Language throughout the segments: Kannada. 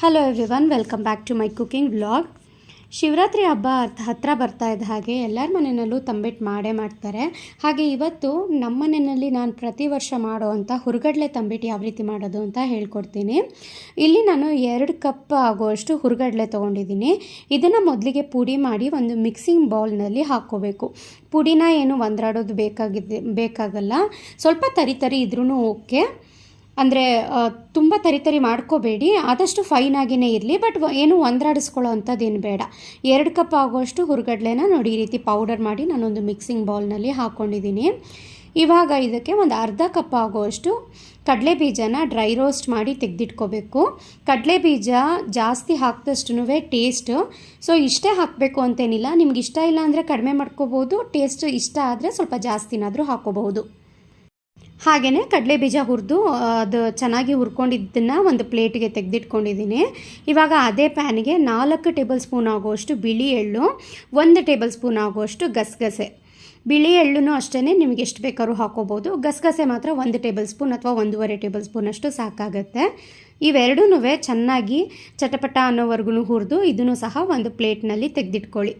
Hello everyone welcome back to my cooking blog Shivaratri ಹಬ್ಬ ಹತ್ತಿರ ಬರ್ತಾ ಇದ್ದ ಹಾಗೆ ಎಲ್ಲರ ಮನೆಯಲ್ಲೂ ತಂಬಿಟ್ಟು ಮಾಡೇ ಮಾಡ್ತಾರೆ. ಹಾಗೆ ಇವತ್ತು ನಮ್ಮ ಮನೆಯಲ್ಲಿ ನಾನು ಪ್ರತಿ ವರ್ಷ ಮಾಡೋ ಅಂಥ ಹುರುಗಡ್ಲೆ ತಂಬಿಟ್ಟು ಯಾವ ರೀತಿ ಮಾಡೋದು ಅಂತ ಹೇಳ್ಕೊಡ್ತೀನಿ. ಇಲ್ಲಿ ನಾನು ಎರಡು ಕಪ್ ಆಗುವಷ್ಟು ಹುರುಗಡ್ಲೆ ತೊಗೊಂಡಿದ್ದೀನಿ. ಇದನ್ನು ಮೊದಲಿಗೆ ಪುಡಿ ಮಾಡಿ ಒಂದು ಮಿಕ್ಸಿಂಗ್ ಬೌಲ್ನಲ್ಲಿ ಹಾಕ್ಕೋಬೇಕು. ಪುಡಿನ ಏನು ಒಂದ್ರಾಡೋದು ಬೇಕಾಗಿದೆ ಬೇಕಾಗಲ್ಲ. ಸ್ವಲ್ಪ ತರಿ ತರಿ ಇದ್ರೂ ಓಕೆ ಅಂದರೆ ತುಂಬ ತರಿತರಿ ತರಿ ಮಾಡ್ಕೋಬೇಡಿ. ಆದಷ್ಟು ಫೈನ್ ಆಗಿನೇ ಇರಲಿ ಬಟ್ ಏನು ಒಂದ್ರಾಡಿಸ್ಕೊಳ್ಳೋ ಅಂಥದ್ದೇನು ಬೇಡ. ಎರಡು ಕಪ್ ಆಗುವಷ್ಟು ಹುರುಗಡ್ಲೆನ ನೋಡಿ, ಈ ರೀತಿ ಪೌಡರ್ ಮಾಡಿ ನಾನೊಂದು ಮಿಕ್ಸಿಂಗ್ ಬೌಲ್ನಲ್ಲಿ ಹಾಕ್ಕೊಂಡಿದ್ದೀನಿ ಇವಾಗ ಇದಕ್ಕೆ ಒಂದು ಅರ್ಧ ಕಪ್ ಆಗುವಷ್ಟು ಕಡಲೆ ಬೀಜನ ಡ್ರೈ ರೋಸ್ಟ್ ಮಾಡಿ ತೆಗೆದಿಟ್ಕೋಬೇಕು. ಕಡಲೆ ಬೀಜ ಜಾಸ್ತಿ ಹಾಕಿದಷ್ಟು ಟೇಸ್ಟ್ ಸೊ ಇಷ್ಟೇ ಹಾಕಬೇಕು ಅಂತೇನಿಲ್ಲ. ನಿಮ್ಗೆ ಇಷ್ಟ ಇಲ್ಲ ಅಂದರೆ ಕಡಿಮೆ ಮಾಡ್ಕೋಬೋದು. ಟೇಸ್ಟ್ ಇಷ್ಟ ಆದರೆ ಸ್ವಲ್ಪ ಜಾಸ್ತಿನಾದರೂ ಹಾಕೋಬಹುದು. ಹಾಗೆಯೇ ಕಡಲೆ ಬೀಜ ಹುರಿದು ಅದು ಚೆನ್ನಾಗಿ ಹುರ್ಕೊಂಡಿದ್ದನ್ನು ಒಂದು ಪ್ಲೇಟಿಗೆ ತೆಗೆದಿಟ್ಕೊಂಡಿದ್ದೀನಿ. ಇವಾಗ ಅದೇ ಪ್ಯಾನಿಗೆ ನಾಲ್ಕು ಟೇಬಲ್ ಸ್ಪೂನ್ ಆಗುವಷ್ಟು ಬಿಳಿ ಎಳ್ಳು, ಒಂದು ಟೇಬಲ್ ಸ್ಪೂನ್ ಆಗುವಷ್ಟು ಗಸಗಸೆ. ಬಿಳಿ ಎಳ್ಳು ಅಷ್ಟೇ ನಿಮಗೆ ಎಷ್ಟು ಬೇಕಾದ್ರೂ ಹಾಕೋಬೋದು ಗಸಗಸೆ ಮಾತ್ರ ಒಂದು ಟೇಬಲ್ ಸ್ಪೂನ್ ಅಥವಾ ಒಂದೂವರೆ ಟೇಬಲ್ ಸ್ಪೂನಷ್ಟು ಸಾಕಾಗುತ್ತೆ. ಇವೆರಡೂ ಚೆನ್ನಾಗಿ ಚಟಪಟ ಅನ್ನೋವರೆಗೂ ಹುರಿದು ಇದನ್ನು ಸಹ ಒಂದು ಪ್ಲೇಟ್ನಲ್ಲಿ ತೆಗೆದಿಟ್ಕೊಳ್ಳಿ.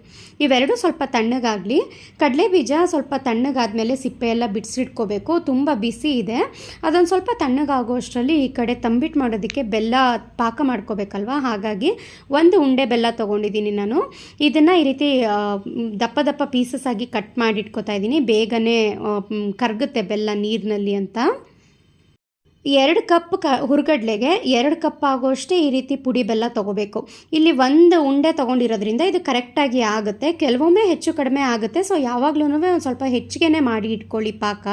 ಇವೆರಡೂ ಸ್ವಲ್ಪ ತಣ್ಣಗಾಗಲಿ, ಕಡಲೆ ಬೀಜ ಸ್ವಲ್ಪ ತಣ್ಣಗಾದಮೇಲೆ ಸಿಪ್ಪೆ ಎಲ್ಲ ಬಿಡಿಸಿಟ್ಕೋಬೇಕು, ತುಂಬ ಬಿಸಿ ಇದೆ. ಅದೊಂದು ಸ್ವಲ್ಪ ತಣ್ಣಗಾಗುವಷ್ಟರಲ್ಲಿ ಈ ಕಡೆ ತಂಬಿಟ್ಟು ಮಾಡೋದಕ್ಕೆ ಬೆಲ್ಲ ಪಾಕ ಮಾಡ್ಕೋಬೇಕಲ್ವಾ? ಹಾಗಾಗಿ ಒಂದು ಉಂಡೆ ಬೆಲ್ಲ ತೊಗೊಂಡಿದ್ದೀನಿ ನಾನು. ಇದನ್ನು ಈ ರೀತಿ ದಪ್ಪ ದಪ್ಪ ಪೀಸಸ್ ಆಗಿ ಕಟ್ ಮಾಡಿ ಇಟ್ಕೋತಾ ಇದ್ದೀನಿ. ಬೇಗನೆ ಕರಗುತ್ತೆ ಬೆಲ್ಲ ನೀರಿನಲ್ಲಿ ಅಂತ. ಎರಡು ಕಪ್ ಕ ಹುರ್ಗಡ್ಲೆಗೆ ಎರಡು ಕಪ್ ಆಗೋಷ್ಟೇ ಈ ರೀತಿ ಪುಡಿ ಬೆಲ್ಲ ತೊಗೋಬೇಕು. ಇಲ್ಲಿ ಒಂದು ಉಂಡೆ ತೊಗೊಂಡಿರೋದ್ರಿಂದ ಇದು ಕರೆಕ್ಟಾಗಿ ಆಗುತ್ತೆ. ಕೆಲವೊಮ್ಮೆ ಹೆಚ್ಚು ಕಡಿಮೆ ಆಗುತ್ತೆ. ಸೊ ಯಾವಾಗ್ಲೂ ಒಂದು ಸ್ವಲ್ಪ ಹೆಚ್ಚಿಗೆನೇ ಮಾಡಿ ಇಟ್ಕೊಳ್ಳಿ ಪಾಕ.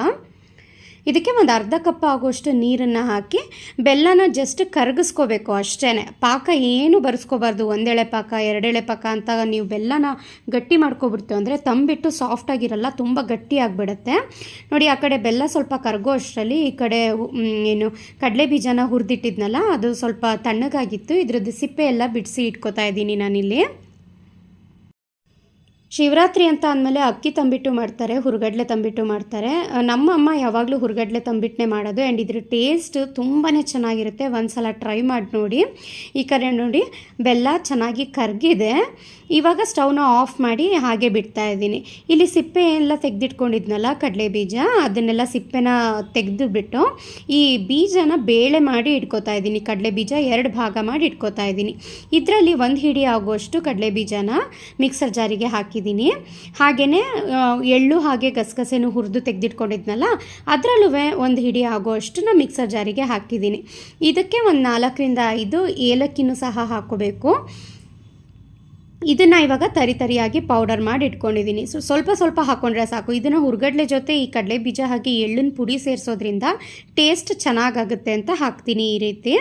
ಇದಕ್ಕೆ ಒಂದು ಅರ್ಧ ಕಪ್ ಆಗುವಷ್ಟು ನೀರನ್ನು ಹಾಕಿ ಬೆಲ್ಲನ ಜಸ್ಟ್ ಕರಗಿಸ್ಕೋಬೇಕು ಅಷ್ಟೇ ಪಾಕ ಏನು ಬರೆಸ್ಕೋಬಾರ್ದು, ಒಂದೆಳೆ ಪಾಕ, ಎರಡೆಳೆ ಪಾಕ ಅಂತ ನೀವು ಬೆಲ್ಲನ ಗಟ್ಟಿ ಮಾಡ್ಕೊಬಿಡ್ತು ಅಂದರೆ ತಂಬಿಟ್ಟು ಸಾಫ್ಟಾಗಿರಲ್ಲ ತುಂಬ ಗಟ್ಟಿ ಆಗಿಬಿಡುತ್ತೆ. ನೋಡಿ, ಆ ಕಡೆ ಬೆಲ್ಲ ಸ್ವಲ್ಪ ಕರಗೋ ಅಷ್ಟರಲ್ಲಿ ಈ ಕಡೆ ಏನು ಕಡಲೆ ಬೀಜನ ಹುರಿದಿಟ್ಟಿದ್ನಲ್ಲ, ಅದು ಸ್ವಲ್ಪ ತಣ್ಣಗಾಗಿತ್ತು. ಇದ್ರದ್ದು ಸಿಪ್ಪೆ ಎಲ್ಲ ಬಿಡಿಸಿ ಇಟ್ಕೋತಾ ಇದ್ದೀನಿ ನಾನಿಲ್ಲಿ. ಶಿವರಾತ್ರಿ ಅಂತ ಅಂದಮೇಲೆ ಅಕ್ಕಿ ತಂಬಿಟ್ಟು ಮಾಡ್ತಾರೆ, ಹುರ್ಗಡ್ಲೆ ತಂಬಿಟ್ಟು ಮಾಡ್ತಾರೆ. ನಮ್ಮ ಅಮ್ಮ ಯಾವಾಗಲೂ ಹುರುಗಡ್ಲೆ ತಂಬಿಟ್ಟನೆ ಮಾಡೋದು ಆ್ಯಂಡ್ ಇದ್ರ ಟೇಸ್ಟ್ ತುಂಬಾ ಚೆನ್ನಾಗಿರುತ್ತೆ. ಒಂದ್ಸಲ ಟ್ರೈ ಮಾಡಿ ನೋಡಿ. ಈ ಕಡೆ ನೋಡಿ, ಬೆಲ್ಲ ಚೆನ್ನಾಗಿ ಕರಗಿದೆ. ಇವಾಗ ಸ್ಟವ್ನ ಆಫ್ ಮಾಡಿ ಹಾಗೆ ಬಿಡ್ತಾ ಇದ್ದೀನಿ. ಇಲ್ಲಿ ಸಿಪ್ಪೆ ಎಲ್ಲ ತೆಗೆದಿಟ್ಕೊಂಡಿದ್ನಲ್ಲ ಕಡಲೆ ಬೀಜ, ಅದನ್ನೆಲ್ಲ ಸಿಪ್ಪೆನ ತೆಗೆದು ಬಿಟ್ಟು ಈ ಬೀಜನ ಬೇಳೆ ಮಾಡಿ ಇಟ್ಕೋತಾ ಇದ್ದೀನಿ. ಕಡಲೆ ಬೀಜ ಎರಡು ಭಾಗ ಮಾಡಿ ಇಟ್ಕೋತಾ ಇದ್ದೀನಿ. ಇದರಲ್ಲಿ ಒಂದು ಹಿಡಿ ಆಗುವಷ್ಟು ಕಡಲೆ ಬೀಜನ ಮಿಕ್ಸರ್ ಜಾರಿಗೆ ಹಾಕಿದ್ದೀನಿ. ಹಾಗೆಯೇ ಎಳ್ಳು ಹಾಗೆ ಗಸಗಸೆನು ಹುರಿದು ತೆಗೆದಿಟ್ಕೊಂಡಿದ್ನಲ್ಲ ಅದರಲ್ಲೂ ಒಂದು ಹಿಡಿ ಆಗೋ ನಾನು ಮಿಕ್ಸರ್ ಜಾರಿಗೆ ಹಾಕಿದ್ದೀನಿ. ಇದಕ್ಕೆ ಒಂದು ನಾಲ್ಕರಿಂದ ಐದು ಏಲಕ್ಕಿನೂ ಸಹ ಹಾಕೋಬೇಕು ಇದನ್ನು ಇವಾಗ ತರಿ ತರಿಯಾಗಿ ಪೌಡರ್ ಮಾಡಿ ಇಟ್ಕೊಂಡಿದ್ದೀನಿ. ಸೊ, ಸ್ವಲ್ಪ ಸ್ವಲ್ಪ ಹಾಕೊಂಡ್ರೆ ಸಾಕು. ಇದನ್ನು ಹುರ್ಗಡ್ಲೆ ಜೊತೆ ಈ ಕಡಲೆ ಬೀಜ ಹಾಕಿ ಎಳ್ಳಿನ ಪುಡಿ ಸೇರಿಸೋದ್ರಿಂದ ಟೇಸ್ಟ್ ಚೆನ್ನಾಗಾಗುತ್ತೆ ಅಂತ ಹಾಕ್ತೀನಿ ಈ ರೀತಿ.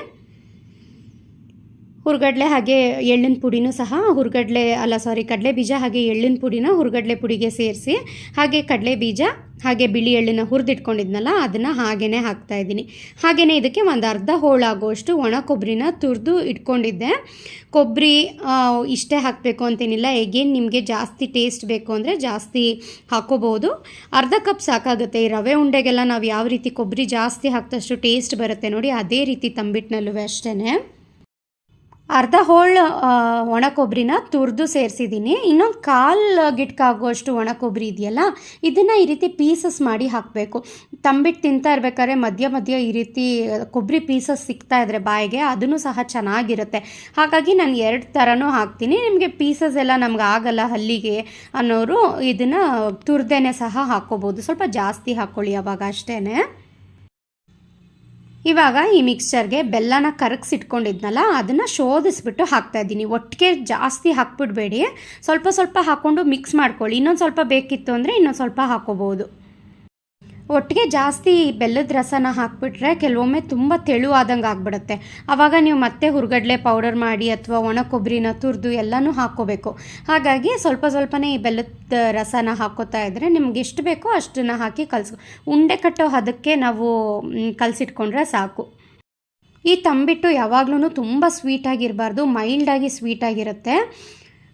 ಹುರ್ಗಡ್ಲೆ ಹಾಗೆ ಎಳ್ಳಿನ ಪುಡಿನೂ ಸಹ, ಹುರ್ಗಡ್ಲೆ, ಅಲ್ಲ ಸಾರಿ ಕಡಲೆ ಬೀಜ ಹಾಗೆ ಎಳ್ಳಿನ ಪುಡಿನ ಹುರ್ಗಡ್ಲೆ ಪುಡಿಗೆ ಸೇರಿಸಿ, ಹಾಗೆ ಕಡಲೆ ಬೀಜ, ಹಾಗೆ ಬಿಳಿ ಎಳ್ಳಿನ ಹುರಿದಿಟ್ಕೊಂಡಿದ್ನಲ್ಲ, ಅದನ್ನು ಹಾಗೇ ಹಾಕ್ತಾ ಇದ್ದೀನಿ. ಹಾಗೆಯೇ ಇದಕ್ಕೆ ಒಂದು ಅರ್ಧ ಹೋಳಾಗುವಷ್ಟು ಒಣ ಕೊಬ್ಬರಿನ ತುರಿದು ಇಟ್ಕೊಂಡಿದ್ದೆ. ಕೊಬ್ಬರಿ ಇಷ್ಟೇ ಹಾಕಬೇಕು ಅಂತೇನಿಲ್ಲ ಎಗೇನ್ ನಿಮಗೆ ಜಾಸ್ತಿ ಟೇಸ್ಟ್ ಬೇಕು ಅಂದರೆ ಜಾಸ್ತಿ ಹಾಕೋಬಹುದು ಅರ್ಧ ಕಪ್ ಸಾಕಾಗುತ್ತೆ, ಈ ರವೆ ಉಂಡೆಗೆಲ್ಲ ನಾವು ಯಾವ ರೀತಿ ಕೊಬ್ಬರಿ ಜಾಸ್ತಿ ಹಾಕಿದಷ್ಟು ಟೇಸ್ಟ್ ಬರುತ್ತೆ ನೋಡಿ, ಅದೇ ರೀತಿ ತಂಬಿಟ್ಟಿನಲ್ಲೂ ಅಷ್ಟೇ ಅರ್ಧ ಹೋಳ್ ಒಣ ಕೊಬ್ಬರಿನ ತುರಿದು ಸೇರಿಸಿದ್ದೀನಿ. ಇನ್ನೊಂದು ಕಾಲು ಗಿಟ್ಕಾಗುವಷ್ಟು ಒಣ ಕೊಬ್ಬರಿ ಇದೆಯಲ್ಲ, ಇದನ್ನು ಈ ರೀತಿ ಪೀಸಸ್ ಮಾಡಿ ಹಾಕಬೇಕು. ತಂಬಿಟ್ಟು ತಿಂತಾ ಇರ್ಬೇಕಾದ್ರೆ ಮಧ್ಯ ಮಧ್ಯ ಈ ರೀತಿ ಕೊಬ್ಬರಿ ಪೀಸಸ್ ಸಿಗ್ತಾ ಇದ್ರೆ ಬಾಯಿಗೆ, ಅದನ್ನು ಸಹ ಚೆನ್ನಾಗಿರುತ್ತೆ. ಹಾಗಾಗಿ ನಾನು ಎರಡು ಥರನೂ ಹಾಕ್ತೀನಿ. ನಿಮಗೆ ಪೀಸಸ್ ಎಲ್ಲ ನಮ್ಗೆ ಆಗಲ್ಲ ಹಲ್ಲಿಗೆ ಅನ್ನೋರು ಇದನ್ನು ತುರ್ದೇನೆ ಸಹ ಹಾಕ್ಕೋಬೋದು. ಸ್ವಲ್ಪ ಜಾಸ್ತಿ ಹಾಕ್ಕೊಳ್ಳಿ ಅವಾಗ ಅಷ್ಟೇ ಇವಾಗ ಈ ಮಿಕ್ಸ್ಚರ್ಗೆ ಬೆಲ್ಲನ ಕರಗಿಸಿಟ್ಕೊಂಡಿದ್ನಲ್ಲ, ಅದನ್ನು ಶೋಧಿಸ್ಬಿಟ್ಟು ಹಾಕ್ತಾ ಇದ್ದೀನಿ. ಒಟ್ಟಿಗೆ ಜಾಸ್ತಿ ಹಾಕ್ಬಿಡ್ಬೇಡಿ. ಸ್ವಲ್ಪ ಸ್ವಲ್ಪ ಹಾಕ್ಕೊಂಡು ಮಿಕ್ಸ್ ಮಾಡ್ಕೊಳ್ಳಿ. ಇನ್ನೊಂದು ಸ್ವಲ್ಪ ಬೇಕಿತ್ತು ಅಂದರೆ ಇನ್ನೊಂದು ಸ್ವಲ್ಪ ಹಾಕೋಬೋದು ಒಟ್ಟಿಗೆ ಜಾಸ್ತಿ ಬೆಲ್ಲದ ರಸನ ಹಾಕ್ಬಿಟ್ರೆ ಕೆಲವೊಮ್ಮೆ ತುಂಬ ತೆಳುವಾದಂಗೆ ಆಗಿಬಿಡುತ್ತೆ. ಆವಾಗ ನೀವು ಮತ್ತೆ ಹುರ್ಗಡ್ಲೆ ಪೌಡರ್ ಮಾಡಿ ಅಥವಾ ಒಣ ಕೊಬ್ಬರಿನ ತುರಿದು ಎಲ್ಲನೂ ಹಾಕ್ಕೋಬೇಕು. ಹಾಗಾಗಿ ಸ್ವಲ್ಪ ಸ್ವಲ್ಪನೇ ಈ ಬೆಲ್ಲದ ರಸನ ಹಾಕೋತಾ ಇದ್ದರೆ ನಿಮ್ಗೆ ಎಷ್ಟು ಬೇಕೋ ಅಷ್ಟನ್ನು ಹಾಕಿ ಕಲಸು ಉಂಡೆ ಕಟ್ಟೋ ಹದಕ್ಕೆ ನಾವು ಕಲಸಿಟ್ಕೊಂಡ್ರೆ ಸಾಕು. ಈ ತಂಬಿಟ್ಟು ಯಾವಾಗ್ಲೂ ತುಂಬ ಸ್ವೀಟಾಗಿರಬಾರ್ದು ಮೈಲ್ಡಾಗಿ ಸ್ವೀಟಾಗಿರುತ್ತೆ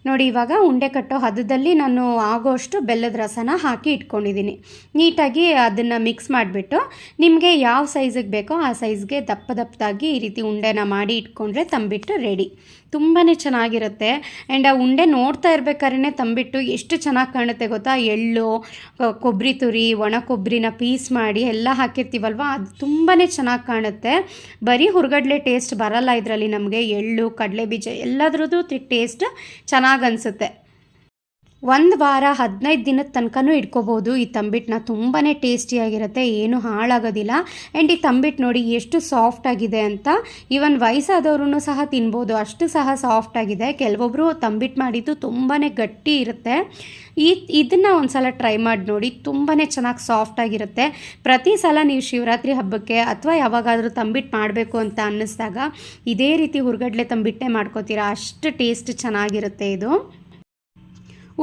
ನೋಡಿ, ಇವಾಗ ಉಂಡೆ ಕಟ್ಟೋ ಹದದಲ್ಲಿ ನಾನು ಆಗೋಷ್ಟು ಬೆಲ್ಲದ ರಸನ ಹಾಕಿ ಇಟ್ಕೊಂಡಿದ್ದೀನಿ. ನೀಟಾಗಿ ಅದನ್ನು ಮಿಕ್ಸ್ ಮಾಡಿಬಿಟ್ಟು ನಿಮಗೆ ಯಾವ ಸೈಜಿಗೆ ಬೇಕೋ ಆ ಸೈಜ್ಗೆ ದಪ್ಪ ದಪ್ಪದಾಗಿ ಈ ರೀತಿ ಉಂಡೆನ ಮಾಡಿ ಇಟ್ಕೊಂಡ್ರೆ ತಂಬಿಟ್ಟು ರೆಡಿ ತುಂಬಾ ಚೆನ್ನಾಗಿರುತ್ತೆ. ಆ್ಯಂಡ್ ಆ ಉಂಡೆ ನೋಡ್ತಾ ಇರ್ಬೇಕಾದ್ರೆ ತಂಬಿಟ್ಟು ಎಷ್ಟು ಚೆನ್ನಾಗಿ ಕಾಣುತ್ತೆ ಗೊತ್ತಾ? ಎಳ್ಳು ಕೊಬ್ಬರಿ ತುರಿ, ಒಣ ಕೊಬ್ಬರಿನ ಪೀಸ್ ಮಾಡಿ ಎಲ್ಲ ಹಾಕಿರ್ತೀವಲ್ವ? ಅದು ತುಂಬಾ ಚೆನ್ನಾಗಿ ಕಾಣುತ್ತೆ. ಬರೀ ಹುರ್ಗಡ್ಲೆ ಟೇಸ್ಟ್ ಬರಲ್ಲ ಇದರಲ್ಲಿ ನಮಗೆ. ಎಳ್ಳು ಕಡಲೆ ಬೀಜ ಎಲ್ಲದ್ರದ್ದು ಟೇಸ್ಟ್ ಚೆನ್ನಾಗಿ ಅನಿಸುತ್ತೆ. ಒಂದು ವಾರ ಹದಿನೈದು ದಿನದ ತನಕನೂ ಇಟ್ಕೋಬೋದು. ಈ ತಂಬಿಟ್ಟನ್ನ ತುಂಬಾ ಟೇಸ್ಟಿಯಾಗಿರುತ್ತೆ ಏನು ಹಾಳಾಗೋದಿಲ್ಲ. ಆ್ಯಂಡ್ ಈ ತಂಬಿಟ್ಟು ನೋಡಿ ಎಷ್ಟು ಸಾಫ್ಟ್ ಆಗಿದೆ ಅಂತ. ಈವನ್ ವಯಸ್ಸಾದವ್ರೂ ಸಹ ತಿನ್ಬೋದು, ಅಷ್ಟು ಸಹ ಸಾಫ್ಟ್ ಆಗಿದೆ. ಕೆಲವೊಬ್ಬರು ತಂಬಿಟ್ಟು ಮಾಡಿದ್ದು ತುಂಬಾ ಗಟ್ಟಿ ಇರುತ್ತೆ. ಈ, ಇದನ್ನು ಒಂದು ಸಲ ಟ್ರೈ ಮಾಡಿ ನೋಡಿ ತುಂಬಾ ಚೆನ್ನಾಗಿ ಸಾಫ್ಟ್ ಆಗಿರುತ್ತೆ. ಪ್ರತಿ ಸಲ ನೀವು ಶಿವರಾತ್ರಿ ಹಬ್ಬಕ್ಕೆ ಅಥವಾ ಯಾವಾಗಾದರೂ ತಂಬಿಟ್ಟು ಮಾಡಬೇಕು ಅಂತ ಅನ್ನಿಸ್ದಾಗ, ಇದೇ ರೀತಿ ಹುರ್ಗಡ್ಲೆ ತಂಬಿಟ್ಟೆ ಮಾಡ್ಕೋತೀರಾ. ಅಷ್ಟು ಟೇಸ್ಟ್ ಚೆನ್ನಾಗಿರುತ್ತೆ ಇದು.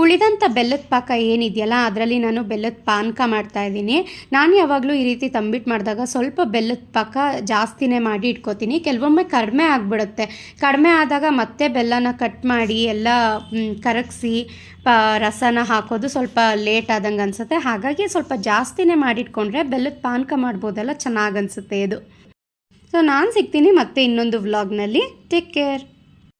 ಉಳಿದಂಥ ಬೆಲ್ಲದ ಪಾಕ ಏನಿದೆಯಲ್ಲ, ಅದರಲ್ಲಿ ನಾನು ಬೆಲ್ಲದ ಪಾನಕ ಮಾಡ್ತಾ ಇದ್ದೀನಿ. ನಾನು ಯಾವಾಗಲೂ ಈ ರೀತಿ ತಂಬಿಟ್ಟು ಮಾಡಿದಾಗ ಸ್ವಲ್ಪ ಬೆಲ್ಲದ ಪಾಕ ಜಾಸ್ತಿನೇ ಮಾಡಿ ಇಟ್ಕೋತೀನಿ. ಕೆಲವೊಮ್ಮೆ ಕಡಿಮೆ ಆಗಿಬಿಡುತ್ತೆ. ಕಡಿಮೆ ಆದಾಗ ಮತ್ತೆ ಬೆಲ್ಲನ ಕಟ್ ಮಾಡಿ, ಎಲ್ಲ ಕರಗಿಸಿ, ಪ, ರಸನ ಹಾಕೋದು ಸ್ವಲ್ಪ ಲೇಟ್ ಆದಂಗೆ ಅನಿಸುತ್ತೆ. ಹಾಗಾಗಿ ಸ್ವಲ್ಪ ಜಾಸ್ತಿನೇ ಮಾಡಿಟ್ಕೊಂಡ್ರೆ ಬೆಲ್ಲದ ಪಾನಕ ಮಾಡ್ಬೋದಲ್ಲ, ಚೆನ್ನಾಗಿ ಅನಿಸುತ್ತೆ ಇದು. ಸೊ ನಾನು ಸಿಗ್ತೀನಿ ಮತ್ತೆ ಇನ್ನೊಂದು ವ್ಲಾಗ್ನಲ್ಲಿ ಟೇಕ್ ಕೇರ್